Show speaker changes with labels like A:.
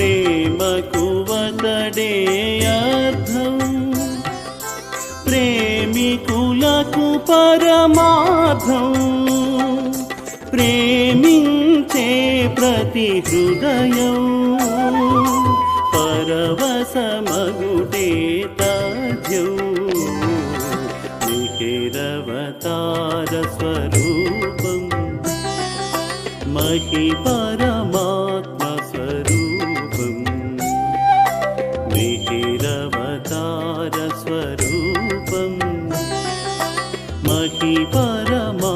A: ప్రేమకు వతడే అర్థం. ప్రేమికులకు పరమార్థం. ప్రేమించే ప్రతి హృదయం. పరవసమగుటే తథ్యం నిహిరవతార స్వరూపం. మహిపరా शिरवतारस्वरूपं महि परमा